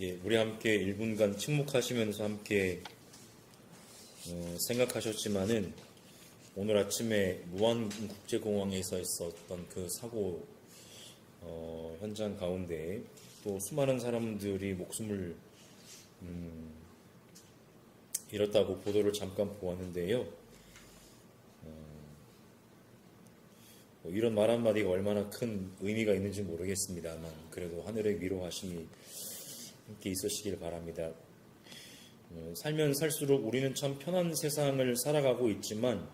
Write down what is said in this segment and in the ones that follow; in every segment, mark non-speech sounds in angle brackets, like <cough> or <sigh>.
예, 우리 함께 1분간 침묵하시면서 함께 어, 생각하셨지만은 오늘 아침에 무안 국제공항에서 있었던 그 사고 어, 현장 가운데 또 수많은 사람들이 목숨을 음, 잃었다고 보도를 잠깐 보았는데요. 어, 뭐 이런 말 한마디가 얼마나 큰 의미가 있는지 모르겠습니다만 그래도 하늘의 위로하심이 함께 있으시길 바랍니다. 어, 살면 살수록 우리는 참 편한 세상을 살아가고 있지만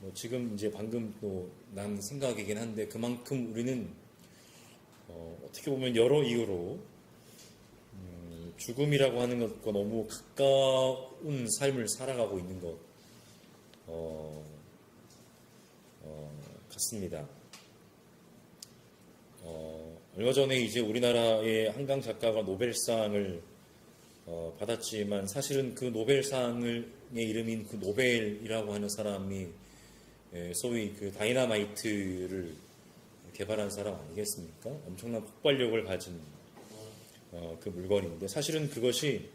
뭐 지금 이제 방금 또 난 생각이긴 한데 그만큼 우리는 어, 떻게 보면 여러 이유로 음, 죽음이라고 하는 것과 너무 가까운 삶을 살아가고 있는 것 어, 어, 같습니다. 어, 얼마 전에 이제 우리나라의 한강 작가가 노벨상을 어, 받았지만 사실은 그 노벨상의 이름인 그 노벨이라고 하는 사람이 예, 소위 그 다이나마이트를 개발한 사람 아니겠습니까? 엄청난 폭발력을 가진 어, 그 물건인데 사실은 그것이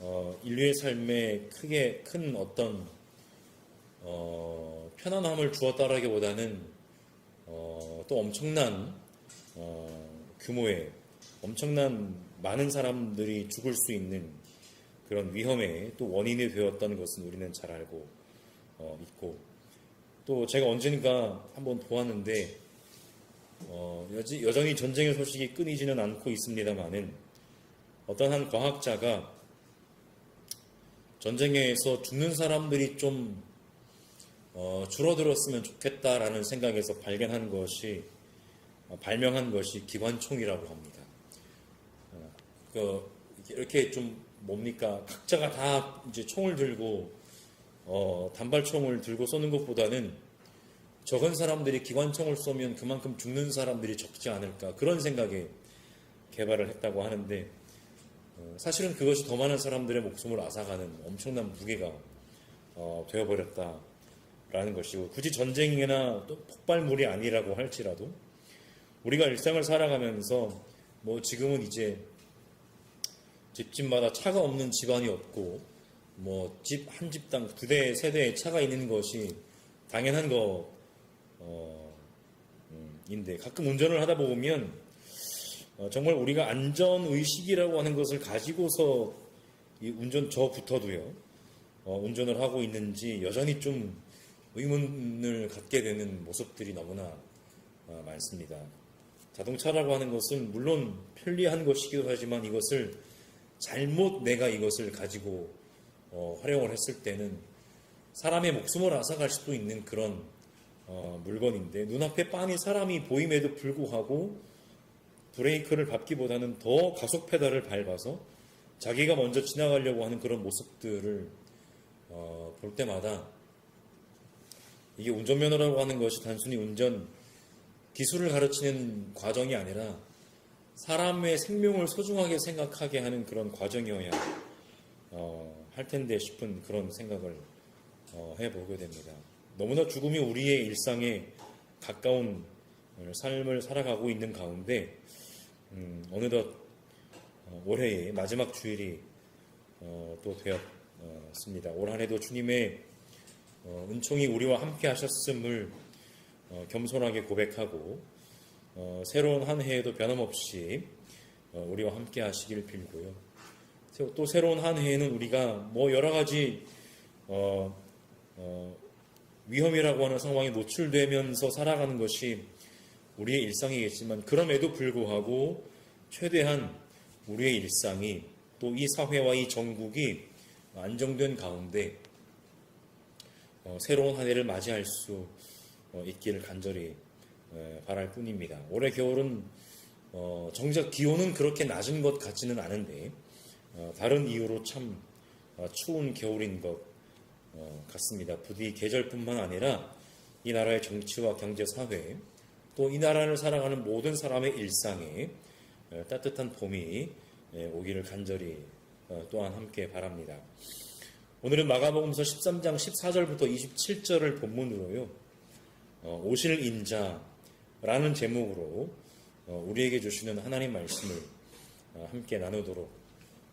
어, 인류의 삶에 크게 큰 어떤 어, 편안함을 주었다라기보다는 어, 또 엄청난 어, 규모의 엄청난 많은 사람들이 죽을 수 있는 그런 위험의 또 원인이 되었던 것은 우리는 잘 알고 어, 있고 또 제가 언젠가 한번 보았는데 어, 여지, 여전히 전쟁의 소식이 끊이지는 않고 있습니다만은 어떤 한 과학자가 전쟁에서 죽는 사람들이 좀 어, 줄어들었으면 좋겠다라는 생각에서 발견한 것이 어, 발명한 것이 기관총이라고 합니다. 어, 그 이렇게 좀 뭡니까 각자가 다 이제 총을 들고 어, 단발총을 들고 쏘는 것보다는 적은 사람들이 기관총을 쏘면 그만큼 죽는 사람들이 적지 않을까 그런 생각에 개발을 했다고 하는데 어, 사실은 그것이 더 많은 사람들의 목숨을 앗아가는 엄청난 무게가 어, 되어버렸다라는 것이고 굳이 전쟁이나 또 폭발물이 아니라고 할지라도 우리가 일상을 살아가면서 뭐 지금은 이제 집집마다 차가 없는 집안이 없고 뭐 집 한 집당 두 대, 세 대의 차가 있는 것이 당연한 거 어, 음, 인데 가끔 운전을 하다 보면 어, 정말 우리가 안전 의식이라고 하는 것을 가지고서 이 운전 저부터도요 어, 운전을 하고 있는지 여전히 좀 의문을 갖게 되는 모습들이 너무나 어, 많습니다. 자동차라고 하는 것은 물론 편리한 것이기도 하지만 이것을 잘못 내가 이것을 가지고 어, 활용을 했을 때는 사람의 목숨을 앗아갈 수도 있는 그런 어, 물건인데 눈앞에 빤히 사람이 보임에도 불구하고 브레이크를 밟기보다는 더 가속 페달을 밟아서 자기가 먼저 지나가려고 하는 그런 모습들을 어, 볼 때마다 이게 운전면허라고 하는 것이 단순히 운전 기술을 가르치는 과정이 아니라 사람의 생명을 소중하게 생각하게 하는 그런 과정이어야 어, 할 텐데 싶은 그런 생각을 어, 해보게 됩니다. 너무나 죽음이 우리의 일상에 가까운 삶을 살아가고 있는 가운데 음, 어느덧 어, 올해의 마지막 주일이 어, 또 되었습니다. 올 한해도 주님의 어, 은총이 우리와 함께 하셨음을 어, 겸손하게 고백하고 어, 새로운 한 해에도 변함없이 어, 우리와 함께 하시길 빌고요. 또 새로운 한 해에는 우리가 뭐 여러 가지 어, 어, 위험이라고 하는 상황에 노출되면서 살아가는 것이 우리의 일상이겠지만 그럼에도 불구하고 최대한 우리의 일상이 또 이 사회와 이 전국이 안정된 가운데 어, 새로운 한 해를 맞이할 수 어, 있기를 간절히 에, 바랄 뿐입니다. 올해 겨울은 어, 정작 기온은 그렇게 낮은 것 같지는 않은데 어, 다른 이유로 참 어, 추운 겨울인 것 어, 같습니다. 부디 계절뿐만 아니라 이 나라의 정치와 경제, 사회 또 이 나라를 살아가는 모든 사람의 일상에 어, 따뜻한 봄이 예, 오기를 간절히 어, 또한 함께 바랍니다. 오늘은 마가복음서 13장 14절부터 27절을 본문으로요. 어, 오실 인자라는 제목으로 어, 우리에게 주시는 하나님 말씀을 어, 함께 나누도록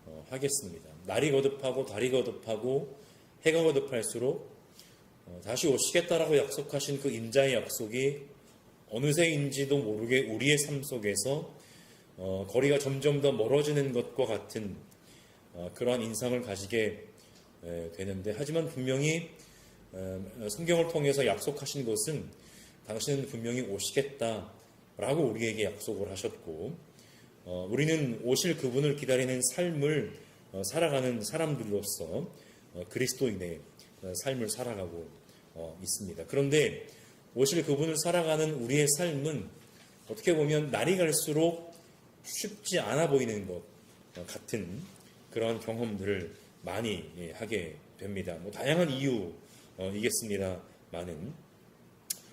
어, 하겠습니다. 날이 거듭하고 달이 거듭하고 해가 거듭할수록 어, 다시 오시겠다라고 약속하신 그 인자의 약속이 어느새인지도 모르게 우리의 삶 속에서 어, 거리가 점점 더 멀어지는 것과 같은 어, 그러한 인상을 가지게 에, 되는데 하지만 분명히 어, 성경을 통해서 약속하신 것은 당신은 분명히 오시겠다라고 우리에게 약속을 하셨고 어, 우리는 오실 그분을 기다리는 삶을 어, 살아가는 사람들로서 어, 그리스도인의 어, 삶을 살아가고 어, 있습니다. 그런데 오실 그분을 살아가는 우리의 삶은 어떻게 보면 날이 갈수록 쉽지 않아 보이는 것 어, 같은 그러한 경험들을 많이 예, 하게 됩니다. 뭐 다양한 이유 이겠습니다만은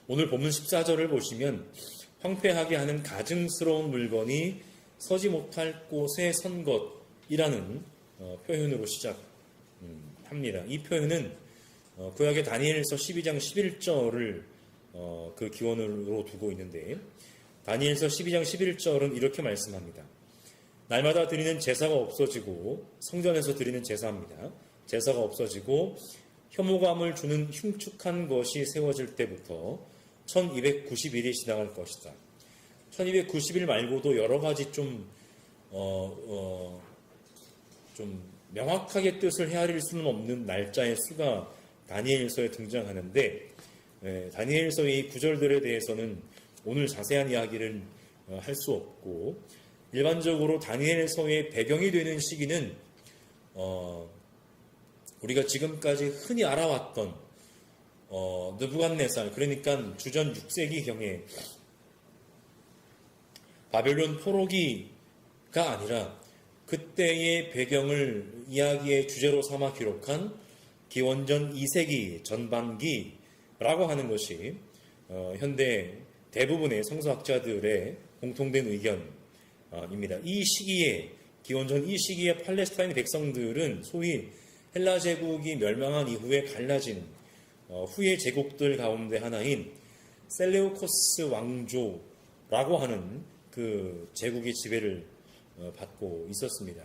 오늘 본문 14절을 보시면 황폐하게 하는 가증스러운 물건이 서지 못할 곳에 선 것이라는 어, 표현으로 시작합니다. 이 표현은 어, 구약의 다니엘서 12장 11절을 어, 그 기원으로 두고 있는데 다니엘서 12장 11절은 이렇게 말씀합니다. 날마다 드리는 제사가 없어지고 성전에서 드리는 제사입니다. 제사가 없어지고 혐오감을 주는 흉측한 것이 세워질 때부터 1290일이 지나갈 것이다. 1290일 말고도 여러 가지 좀, 어, 어, 좀 명확하게 뜻을 헤아릴 수는 없는 날짜의 수가 다니엘서에 등장하는데 예, 다니엘서의 이 구절들에 대해서는 오늘 자세한 이야기를 어, 할수 없고 일반적으로 다니엘서의 배경이 되는 시기는 어, 우리가 지금까지 흔히 알아왔던 어, 느부갓네살 그러니까 주전 6세기 경에 바벨론 포로기가 아니라 그때의 배경을 이야기의 주제로 삼아 기록한 기원전 2세기 전반기라고 하는 것이 어, 현대 대부분의 성서학자들의 공통된 의견입니다. 이 시기에 기원전 이 시기에 팔레스타인 백성들은 소위 헬라 제국이 멸망한 이후에 갈라진 어, 후의 제국들 가운데 하나인 셀레우코스 왕조라고 하는 그 제국의 지배를 어, 받고 있었습니다.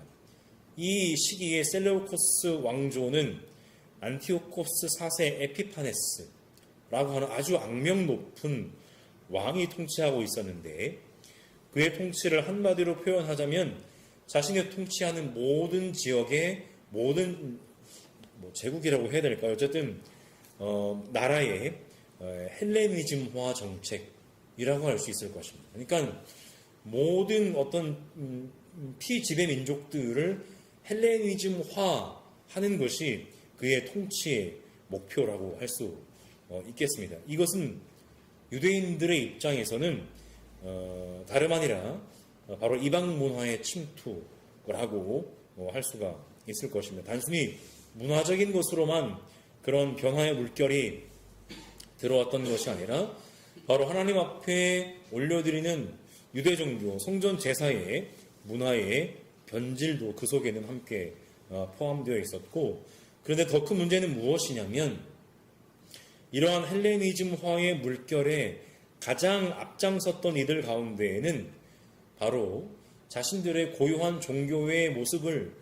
이 시기에 셀레우코스 왕조는 안티오코스 4세 에피파네스라고 하는 아주 악명 높은 왕이 통치하고 있었는데 그의 통치를 한마디로 표현하자면 자신이 통치하는 모든 지역의 모든 뭐 제국이라고 해야 될까요? 어쨌든 어, 나라의 어, 헬레니즘화 정책이라고 할 수 있을 것입니다. 그러니까 모든 어떤 음, 피지배 민족들을 헬레니즘화 하는 것이 그의 통치의 목표라고 할수 어, 있겠습니다. 이것은 유대인들의 입장에서는 어, 다름 아니라 바로 이방 문화의 침투라고 할 수가 있을 것입니다. 단순히 문화적인 것으로만 그런 변화의 물결이 들어왔던 것이 아니라 바로 하나님 앞에 올려드리는 유대 종교 성전 제사의 문화의 변질도 그 속에는 함께 어, 포함되어 있었고 그런데 더 큰 문제는 무엇이냐면 이러한 헬레니즘화의 물결에 가장 앞장섰던 이들 가운데에는 바로 자신들의 고유한 종교의 모습을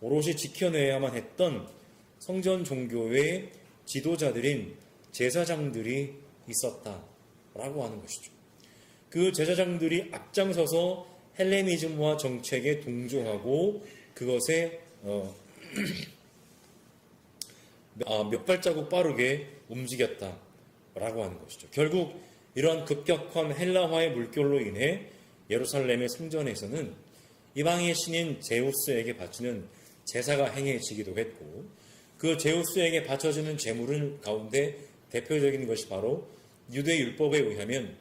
오롯이 지켜내야만 했던 성전 종교의 지도자들인 제사장들이 있었다라고 하는 것이죠. 그 제사장들이 앞장서서 헬레니즘화 정책에 동조하고 그것에 어, <clears throat> 아, 몇 발자국 빠르게 움직였다라고 하는 것이죠. 결국 이러한 급격한 헬라화의 물결로 인해 예루살렘의 성전에서는 이방의 신인 제우스에게 바치는 제사가 행해지기도 했고 그 제우스에게 바쳐지는 제물은 가운데 대표적인 것이 바로 유대 율법에 의하면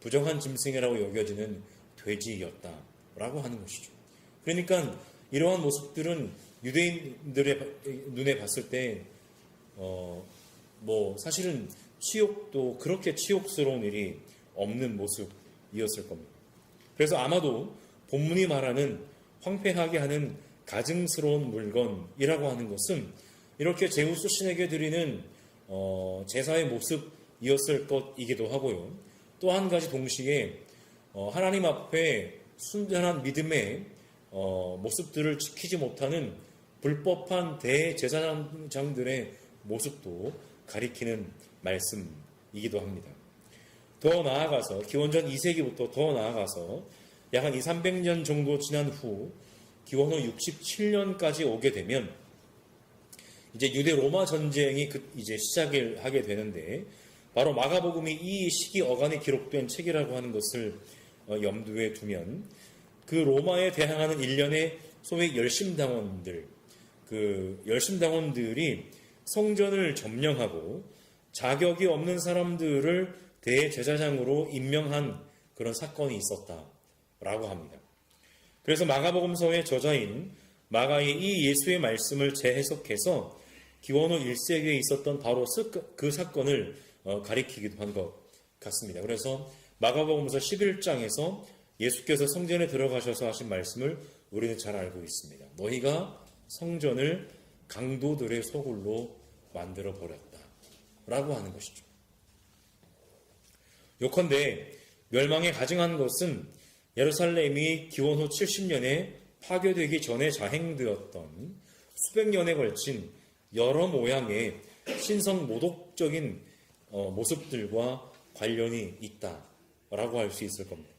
부정한 짐승이라고 여겨지는 돼지였다라고 하는 것이죠. 그러니까 이러한 모습들은 유대인들의 눈에 봤을 때, 어, 뭐, 사실은 치욕도 그렇게 치욕스러운 일이 없는 모습이었을 겁니다. 그래서 아마도 본문이 말하는 황폐하게 하는 가증스러운 물건이라고 하는 것은 이렇게 제우스 신에게 드리는 어, 제사의 모습이었을 것이기도 하고요. 또 한 가지 동시에 어, 하나님 앞에 순전한 믿음의 어, 모습들을 지키지 못하는 불법한 대제사장들의 모습도 가리키는 말씀이기도 합니다. 더 나아가서 기원전 2세기부터 더 나아가서 약 한 2, 300년 정도 지난 후 기원 후 67년까지 오게 되면 이제 유대 로마 전쟁이 그 이제 시작을 하게 되는데 바로 마가복음이 이 시기 어간에 기록된 책이라고 하는 것을 어, 염두에 두면 그 로마에 대항하는 일련의 소위 열심당원들 그 열심당원들이 성전을 점령하고 자격이 없는 사람들을 대제사장으로 임명한 그런 사건이 있었다라고 합니다. 그래서 마가복음서의 저자인 마가의 이 예수의 말씀을 재해석해서 기원후 1세기에 있었던 바로 그 사건을 어, 가리키기도 한 것 같습니다. 그래서 마가복음서 11장에서 예수께서 성전에 들어가셔서 하신 말씀을 우리는 잘 알고 있습니다. 너희가 성전을 강도들의 소굴로 만들어 버렸다. 라고 하는 것이죠. 요컨대 멸망에 가증한 것은 예루살렘이 기원 후 70년에 파괴되기 전에 자행되었던 수백 년에 걸친 여러 모양의 신성 모독적인 어, 모습들과 관련이 있다라고 할 수 있을 겁니다.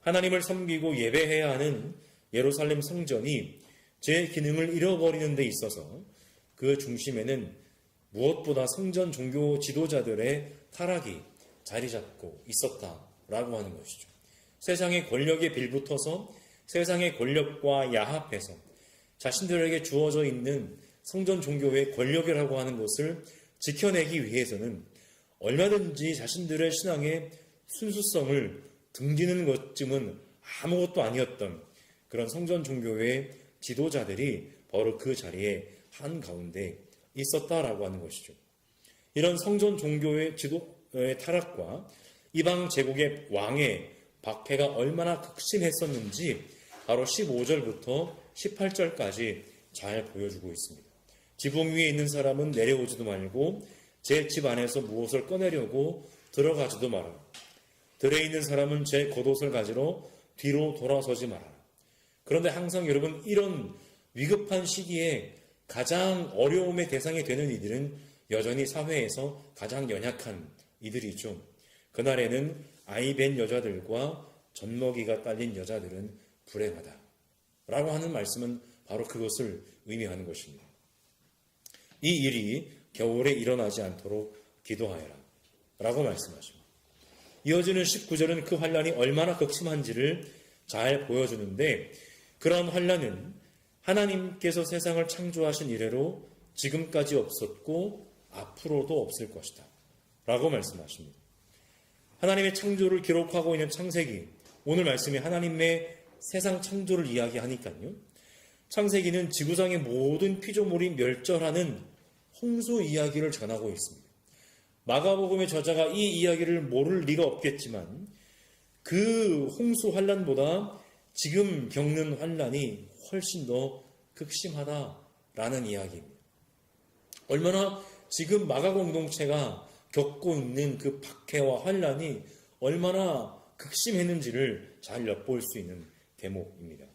하나님을 섬기고 예배해야 하는 예루살렘 성전이 제 기능을 잃어버리는 데 있어서 그 중심에는 무엇보다 성전 종교 지도자들의 타락이 자리 잡고 있었다라고 하는 것이죠. 세상의 권력에 빌붙어서 세상의 권력과 야합해서 자신들에게 주어져 있는 성전 종교의 권력이라고 하는 것을 지켜내기 위해서는 얼마든지 자신들의 신앙의 순수성을 등지는 것쯤은 아무것도 아니었던 그런 성전 종교의 지도자들이 바로 그 자리에 한 가운데 있었다라고 하는 것이죠. 이런 성전 종교의 지도의 타락과 이방 제국의 왕의 박해가 얼마나 극심했었는지 바로 15절부터 18절까지 잘 보여주고 있습니다. 지붕 위에 있는 사람은 내려오지도 말고 제 집 안에서 무엇을 꺼내려고 들어가지도 말아라. 들에 있는 사람은 제 겉옷을 가지러 뒤로 돌아서지 말아라. 그런데 항상 여러분 이런 위급한 시기에 가장 어려움의 대상이 되는 이들은 여전히 사회에서 가장 연약한 이들이죠. 그날에는 아이 벤 여자들과 젖먹이가 딸린 여자들은 불행하다. 라고 하는 말씀은 바로 그것을 의미하는 것입니다. 이 일이 겨울에 일어나지 않도록 기도하여라. 라고 말씀하십니다. 이어지는 19절은 그 환란이 얼마나 극심한지를 잘 보여주는데 그러한 환란은 하나님께서 세상을 창조하신 이래로 지금까지 없었고 앞으로도 없을 것이다. 라고 말씀하십니다. 하나님의 창조를 기록하고 있는 창세기, 오늘 말씀이 하나님의 세상 창조를 이야기하니까요. 창세기는 지구상의 모든 피조물이 멸절하는 홍수 이야기를 전하고 있습니다. 마가복음의 저자가 이 이야기를 모를 리가 없겠지만 그 홍수 환란보다 지금 겪는 환란이 훨씬 더 극심하다라는 이야기입니다. 얼마나 지금 마가 공동체가 겪고 있는 그 박해와 환란이 얼마나 극심했는지를 잘 엿볼 수 있는 대목입니다.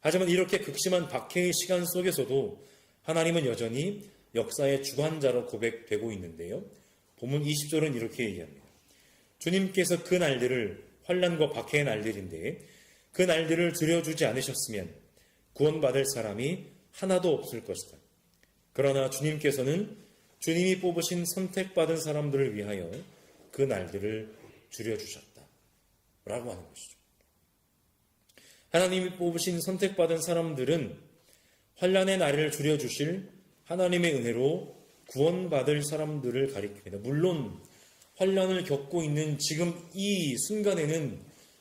하지만 이렇게 극심한 박해의 시간 속에서도 하나님은 여전히 역사의 주관자로 고백되고 있는데요. 본문 20절은 이렇게 얘기합니다. 주님께서 그 날들을 환란과 박해의 날들인데 그 날들을 들여주지 않으셨으면 구원받을 사람이 하나도 없을 것이다. 그러나 주님께서는 주님이 뽑으신 선택받은 사람들을 위하여 그 날들을 줄여주셨다. 라고 하는 것이죠. 하나님이 뽑으신 선택받은 사람들은 환란의 날을 줄여주실 하나님의 은혜로 구원받을 사람들을 가리킵니다. 물론 환란을 겪고 있는 지금 이 순간에는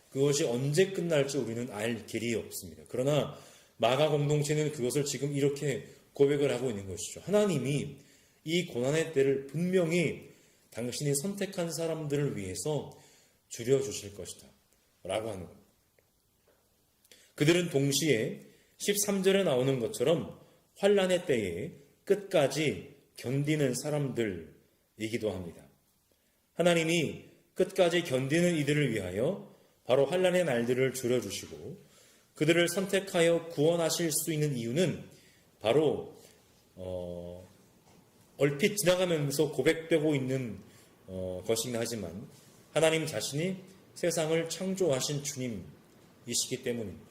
그것이 언제 끝날지 우리는 알 길이 없습니다. 그러나 마가 공동체는 그것을 지금 이렇게 고백을 하고 있는 것이죠. 하나님이 이 고난의 때를 분명히 당신이 선택한 사람들을 위해서 줄여주실 것이다. 라고 하는. 그들은 동시에 13절에 나오는 것처럼 환란의 때에 끝까지 견디는 사람들이기도 합니다. 하나님이 끝까지 견디는 이들을 위하여 바로 환란의 날들을 줄여주시고 그들을 선택하여 구원하실 수 있는 이유는 바로 어, 얼핏 지나가면서 고백되고 있는 어, 것이긴 하지만 하나님 자신이 세상을 창조하신 주님이시기 때문입니다.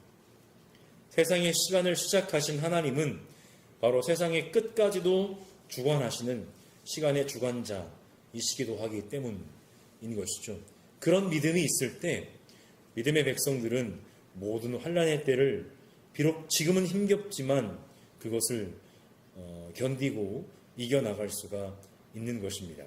세상의 시간을 시작하신 하나님은 바로 세상의 끝까지도 주관하시는 시간의 주관자이시기도 하기 때문인 것이죠. 그런 믿음이 있을 때 믿음의 백성들은 모든 환란의 때를 비록 지금은 힘겹지만 그것을 어, 견디고 이겨나갈 수가 있는 것입니다.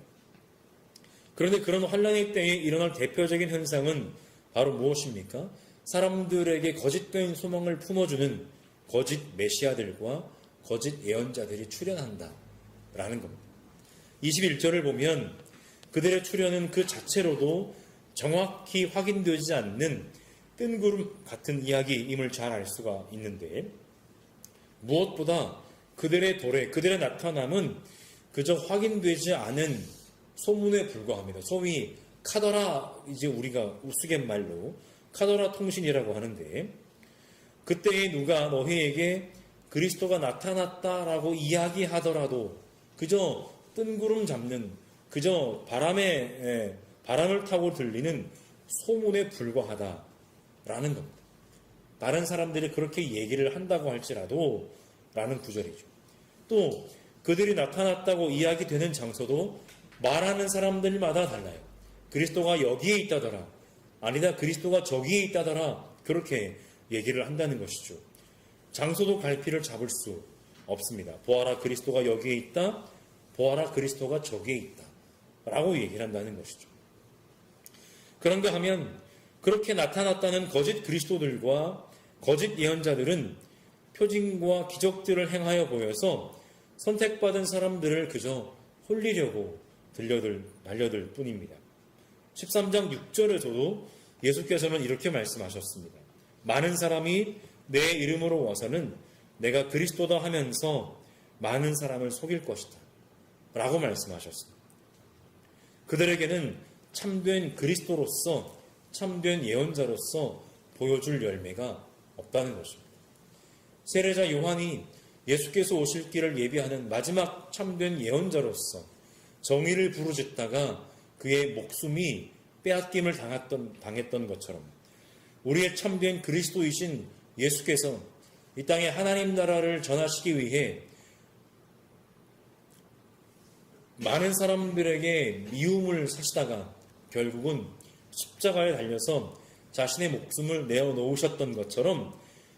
그런데 그런 환란의 때에 일어날 대표적인 현상은 바로 무엇입니까? 사람들에게 거짓된 소망을 품어주는 거짓 메시아들과 거짓 예언자들이 출현한다. 라는 겁니다. 21절을 보면 그들의 출현은 그 자체로도 정확히 확인되지 않는 뜬구름 같은 이야기임을 잘 알 수가 있는데 무엇보다 그들의 도래, 그들의 나타남은 그저 확인되지 않은 소문에 불과합니다. 소위 카더라 이제 우리가 우스갯말로 카더라 통신이라고 하는데 그때에 누가 너희에게 그리스도가 나타났다라고 이야기하더라도 그저 뜬구름 잡는 그저 바람에 바람을 타고 들리는 소문에 불과하다라는 겁니다. 다른 사람들이 그렇게 얘기를 한다고 할지라도 라는 구절이죠. 또 그들이 나타났다고 이야기되는 장소도 말하는 사람들마다 달라요. 그리스도가 여기에 있다더라. 아니다. 그리스도가 저기에 있다더라. 그렇게 얘기를 한다는 것이죠. 장소도 갈피를 잡을 수 없습니다. 보아라 그리스도가 여기에 있다. 보아라 그리스도가 저기에 있다. 라고 얘기를 한다는 것이죠. 그런가 하면 그렇게 나타났다는 거짓 그리스도들과 거짓 예언자들은 표징과 기적들을 행하여 보여서 선택받은 사람들을 그저 홀리려고 들려들, 날려들 뿐입니다. 13장 6절에서도 예수께서는 이렇게 말씀하셨습니다. 많은 사람이 내 이름으로 와서는 내가 그리스도다 하면서 많은 사람을 속일 것이다. 라고 말씀하셨습니다. 그들에게는 참된 그리스도로서 참된 예언자로서 보여줄 열매가 없다는 것입니다. 세례자 요한이 예수께서 오실 길을 예비하는 마지막 참된 예언자로서 정의를 부르짖다가 그의 목숨이 빼앗김을 당했던, 당했던 것처럼 우리의 참된 그리스도이신 예수께서 이 땅에 하나님 나라를 전하시기 위해 많은 사람들에게 미움을 사시다가 결국은 십자가에 달려서 자신의 목숨을 내어 놓으셨던 것처럼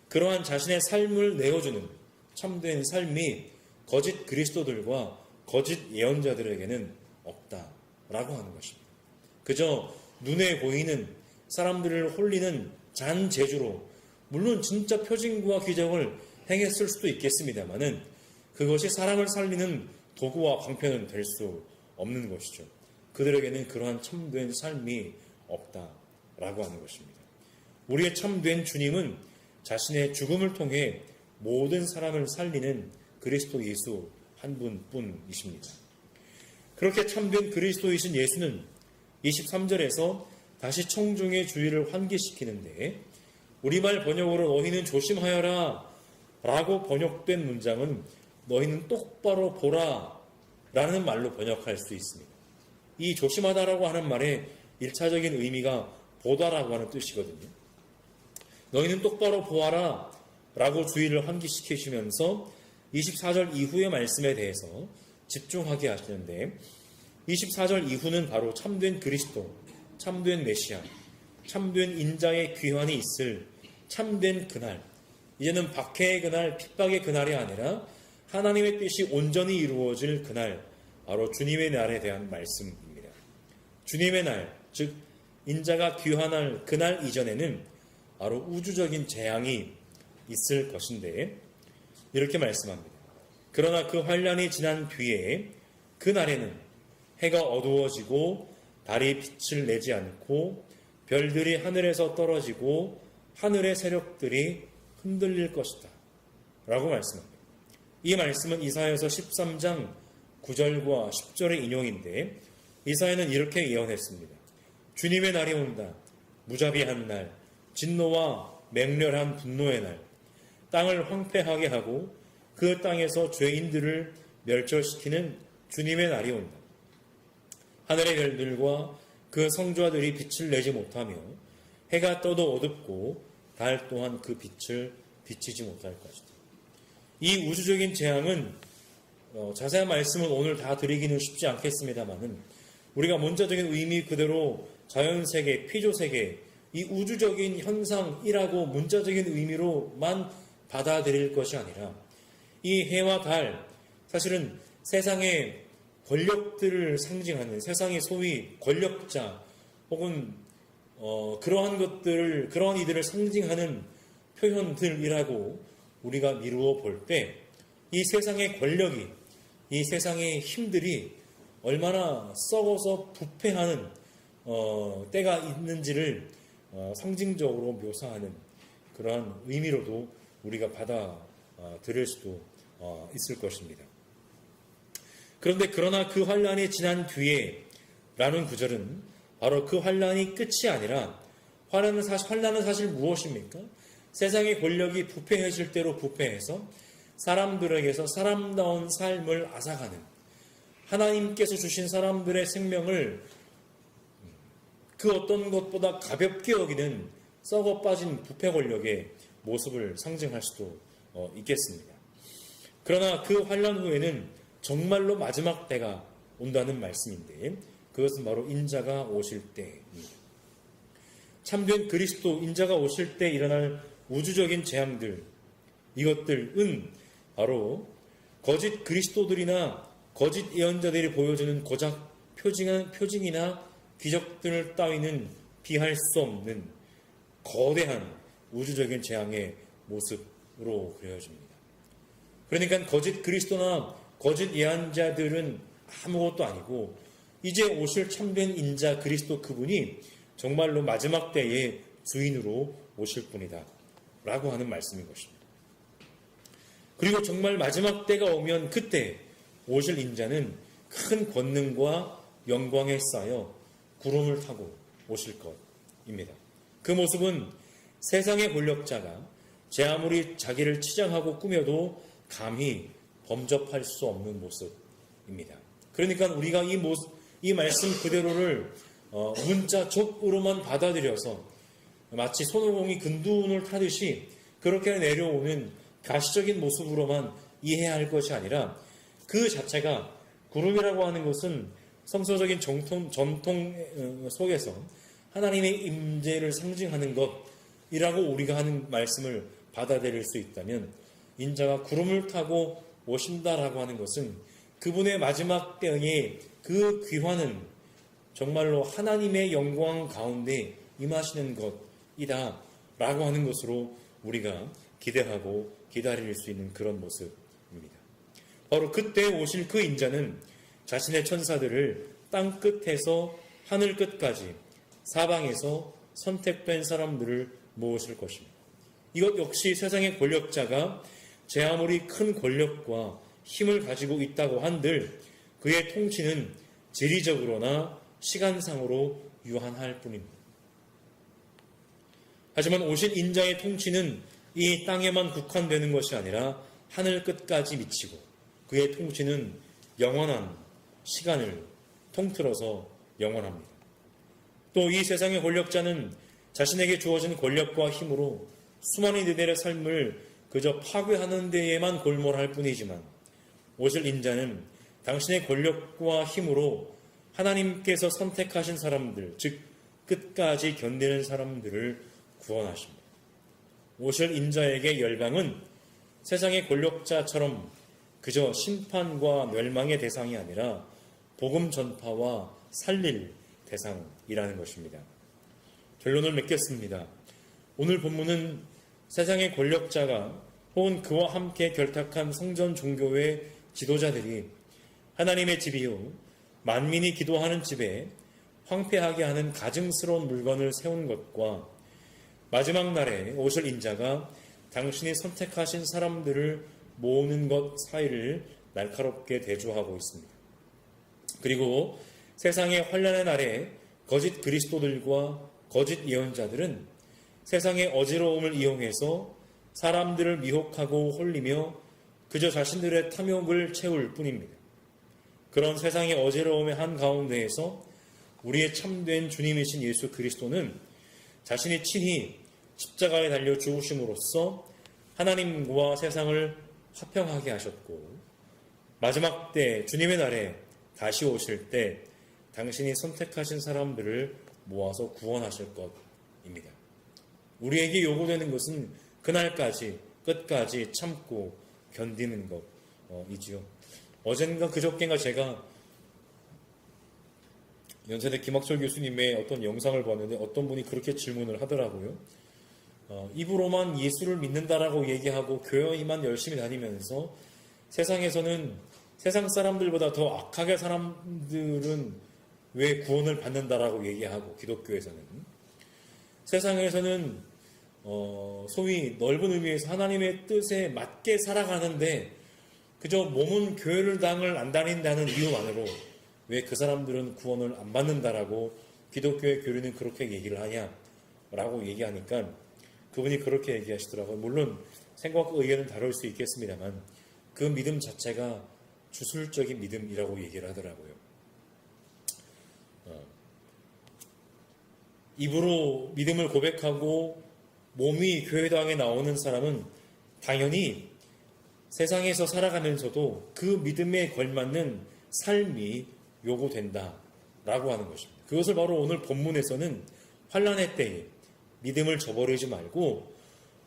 그러한 자신의 삶을 내어주는 참된 삶이 거짓 그리스도들과 거짓 예언자들에게는 없다라고 하는 것입니다. 그저 눈에 보이는 사람들을 홀리는 잔 재주로 물론 진짜 표징과 기적을 행했을 수도 있겠습니다만은 그것이 사람을 살리는 도구와 방편은 될 수 없는 것이죠. 그들에게는 그러한 참된 삶이 없다라고 하는 것입니다. 우리의 참된 주님은 자신의 죽음을 통해 모든 사람을 살리는 그리스도 예수 한 분뿐이십니다. 그렇게 참된 그리스도이신 예수는 23절에서 다시 청중의 주의를 환기시키는데 우리말 번역으로 너희는 조심하여라 라고 번역된 문장은 너희는 똑바로 보라 라는 말로 번역할 수 있습니다. 이 조심하다라고 하는 말의 1차적인 의미가 보다라고 하는 뜻이거든요. 너희는 똑바로 보아라 라고 주의를 환기시키시면서 24절 이후의 말씀에 대해서 집중하게 하시는데 24절 이후는 바로 참된 그리스도, 참된 메시아, 참된 인자의 귀환이 있을 참된 그날, 이제는 박해의 그날, 핍박의 그날이 아니라 하나님의 뜻이 온전히 이루어질 그날, 바로 주님의 날에 대한 말씀입니다. 주님의 날, 즉 인자가 귀환할 그날 이전에는 바로 우주적인 재앙이 있을 것인데 이렇게 말씀합니다. 그러나 그 환란이 지난 뒤에 그 날에는 해가 어두워지고 달이 빛을 내지 않고 별들이 하늘에서 떨어지고 하늘의 세력들이 흔들릴 것이다. 라고 말씀합니다. 이 말씀은 이사야서 13장 9절과 10절의 인용인데 이사야는 이렇게 예언했습니다. 주님의 날이 온다. 무자비한 날, 진노와 맹렬한 분노의 날, 땅을 황폐하게 하고 그 땅에서 죄인들을 멸절시키는 주님의 날이 온다. 하늘의 별들과 그 성조아들이 빛을 내지 못하며 해가 떠도 어둡고 달 또한 그 빛을 비치지 못할 것이다. 이 우주적인 재앙은 어, 자세한 말씀은 오늘 다 드리기는 쉽지 않겠습니다만은 우리가 문자적인 의미 그대로 자연 세계, 피조 세계, 이 우주적인 현상이라고 문자적인 의미로만 받아들일 것이 아니라 이 해와 달 사실은 세상의 권력들을 상징하는 세상의 소위 권력자 혹은 어, 그러한 것들을 그러한 이들을 상징하는 표현들이라고 우리가 미루어 볼 때 이 세상의 권력이 이 세상의 힘들이 얼마나 썩어서 부패하는 어, 때가 있는지를 어, 상징적으로 묘사하는 그러한 의미로도 우리가 받아 어, 수도 어, 있을 것입니다. 그런데 그러나 그 환란이 지난 뒤에 라는 구절은 바로 그 환란이 끝이 아니라 환란은 사실, 환란은 사실 무엇입니까? 세상의 권력이 부패해질 대로 부패해서 사람들에게서 사람다운 삶을 앗아가는 하나님께서 주신 사람들의 생명을 그 어떤 것보다 가볍게 여기는 썩어 빠진 부패 권력의 모습을 상징할 수도 어, 있겠습니다. 그러나 그 환란 후에는 정말로 마지막 때가 온다는 말씀인데 그것은 바로 인자가 오실 때입니다. 참된 그리스도 인자가 오실 때 일어날 우주적인 재앙들 이것들은 바로 거짓 그리스도들이나 거짓 예언자들이 보여주는 고작 표징, 표징이나 기적들을 따위는 비할 수 없는 거대한 우주적인 재앙의 모습으로 그려집니다. 그러니까 거짓 그리스도나 거짓 예언자들은 아무것도 아니고 이제 오실 참된 인자 그리스도 그분이 정말로 마지막 때의 주인으로 오실 분이다. 라고 하는 말씀인 것입니다. 그리고 정말 마지막 때가 오면 그때 오실 인자는 큰 권능과 영광에 쌓여 구름을 타고 오실 것입니다. 그 모습은 세상의 권력자가 제 아무리 자기를 치장하고 꾸며도 감히 범접할 수 없는 모습입니다. 그러니까 우리가 이 모습, 이 말씀 그대로를 어, 문자적으로만 받아들여서 마치 손오공이 근두운을 타듯이 그렇게 내려오는 가시적인 모습으로만 이해해야 할 것이 아니라 그 자체가 구름이라고 하는 것은 성서적인 정통, 전통 어, 속에서 하나님의 임재를 상징하는 것이라고 우리가 하는 말씀을 받아들일 수 있다면 인자가 구름을 타고 오신다라고 하는 것은 그분의 마지막 때의 그 귀환은 정말로 하나님의 영광 가운데 임하시는 것이다 라고 하는 것으로 우리가 기대하고 기다릴 수 있는 그런 모습입니다. 바로 그때 오실 그 인자는 자신의 천사들을 땅 끝에서 하늘 끝까지 사방에서 선택된 사람들을 모으실 것입니다. 이것 역시 세상의 권력자가 제 아무리 큰 권력과 힘을 가지고 있다고 한들 그의 통치는 지리적으로나 시간상으로 유한할 뿐입니다. 하지만 오실 인자의 통치는 이 땅에만 국한되는 것이 아니라 하늘 끝까지 미치고 그의 통치는 영원한 시간을 통틀어서 영원합니다. 또 이 세상의 권력자는 자신에게 주어진 권력과 힘으로 수많은 이들의 삶을 그저 파괴하는 데에만 골몰할 뿐이지만 오실 인자는 당신의 권력과 힘으로 하나님께서 선택하신 사람들, 즉 끝까지 견디는 사람들을 구원하십니다. 오실 인자에게 열방은 세상의 권력자처럼 그저 심판과 멸망의 대상이 아니라 복음 전파와 살릴 대상이라는 것입니다. 결론을 맺겠습니다. 오늘 본문은 세상의 권력자가 혹은 그와 함께 결탁한 성전 종교의 지도자들이 하나님의 집이요 만민이 기도하는 집에 황폐하게 하는 가증스러운 물건을 세운 것과 마지막 날에 오실 인자가 당신이 선택하신 사람들을 모으는 것 사이를 날카롭게 대조하고 있습니다. 그리고 세상의 환란의 날에 거짓 그리스도들과 거짓 예언자들은 세상의 어지러움을 이용해서 사람들을 미혹하고 홀리며 그저 자신들의 탐욕을 채울 뿐입니다. 그런 세상의 어지러움의 한 가운데에서 우리의 참된 주님이신 예수 그리스도는 자신이 친히 십자가에 달려 죽으심으로써 하나님과 세상을 화평하게 하셨고 마지막 때 주님의 날에 다시 오실 때 당신이 선택하신 사람들을 모아서 구원하실 것입니다. 우리에게 요구되는 것은 그날까지 끝까지 참고 견디는 것이지요. 어젠가 그저께가 제가 연세대 김학철 교수님의 어떤 영상을 봤는데 어떤 분이 그렇게 질문을 하더라고요. 어, 입으로만 예수를 믿는다라고 얘기하고 교회에만 열심히 다니면서 세상에서는 세상 사람들보다 더 악하게 사람들은 왜 구원을 받는다라고 얘기하고 기독교에서는 세상에서는 어, 소위 넓은 의미에서 하나님의 뜻에 맞게 살아가는데 그저 몸은 교회를 당을 안 다닌다는 이유만으로 왜 그 사람들은 구원을 안 받는다라고 기독교의 교리는 그렇게 얘기를 하냐라고 얘기하니까 그분이 그렇게 얘기하시더라고요. 물론 생각과 의견은 다를 수 있겠습니다만 그 믿음 자체가 주술적인 믿음이라고 얘기를 하더라고요. 어, 입으로 믿음을 고백하고 몸이 교회당에 나오는 사람은 당연히 세상에서 살아가면서도 그 믿음에 걸맞는 삶이 요구된다라고 하는 것입니다. 그것을 바로 오늘 본문에서는 환란의 때에 믿음을 저버리지 말고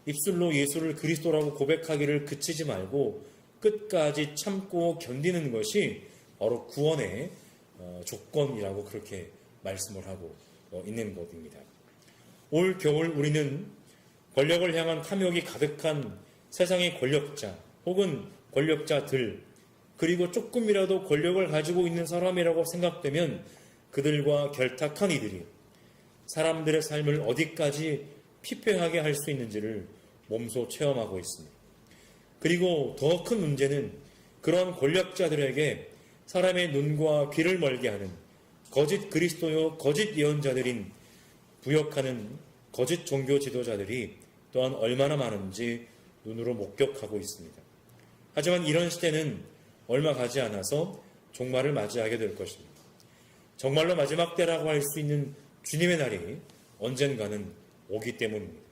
입술로 예수를 그리스도라고 고백하기를 그치지 말고 끝까지 참고 견디는 것이 바로 구원의 어, 조건이라고 그렇게 말씀을 하고 어, 있는 것입니다. 올 겨울 우리는 권력을 향한 탐욕이 가득한 세상의 권력자 혹은 권력자들 그리고 조금이라도 권력을 가지고 있는 사람이라고 생각되면 그들과 결탁한 이들이 사람들의 삶을 어디까지 피폐하게 할 수 있는지를 몸소 체험하고 있습니다. 그리고 더 큰 문제는 그런 권력자들에게 사람의 눈과 귀를 멀게 하는 거짓 그리스도요, 거짓 예언자들인 부역하는 거짓 종교 지도자들이 또한 얼마나 많은지 눈으로 목격하고 있습니다. 하지만 이런 시대는 얼마 가지 않아서 종말을 맞이하게 될 것입니다. 정말로 마지막 때라고 할 수 있는 주님의 날이 언젠가는 오기 때문입니다.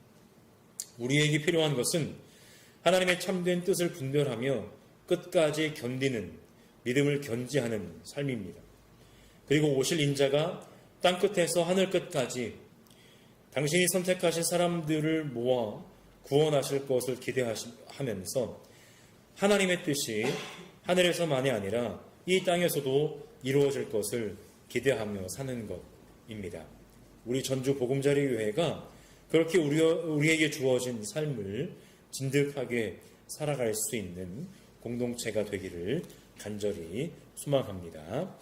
우리에게 필요한 것은 하나님의 참된 뜻을 분별하며 끝까지 견디는 믿음을 견지하는 삶입니다. 그리고 오실 인자가 땅 끝에서 하늘 끝까지 당신이 선택하신 사람들을 모아 구원하실 것을 기대하면서 하나님의 뜻이 하늘에서만이 아니라 이 땅에서도 이루어질 것을 기대하며 사는 것입니다. 우리 전주 보금자리 교회가 그렇게 우리, 우리에게 주어진 삶을 진득하게 살아갈 수 있는 공동체가 되기를 간절히 소망합니다.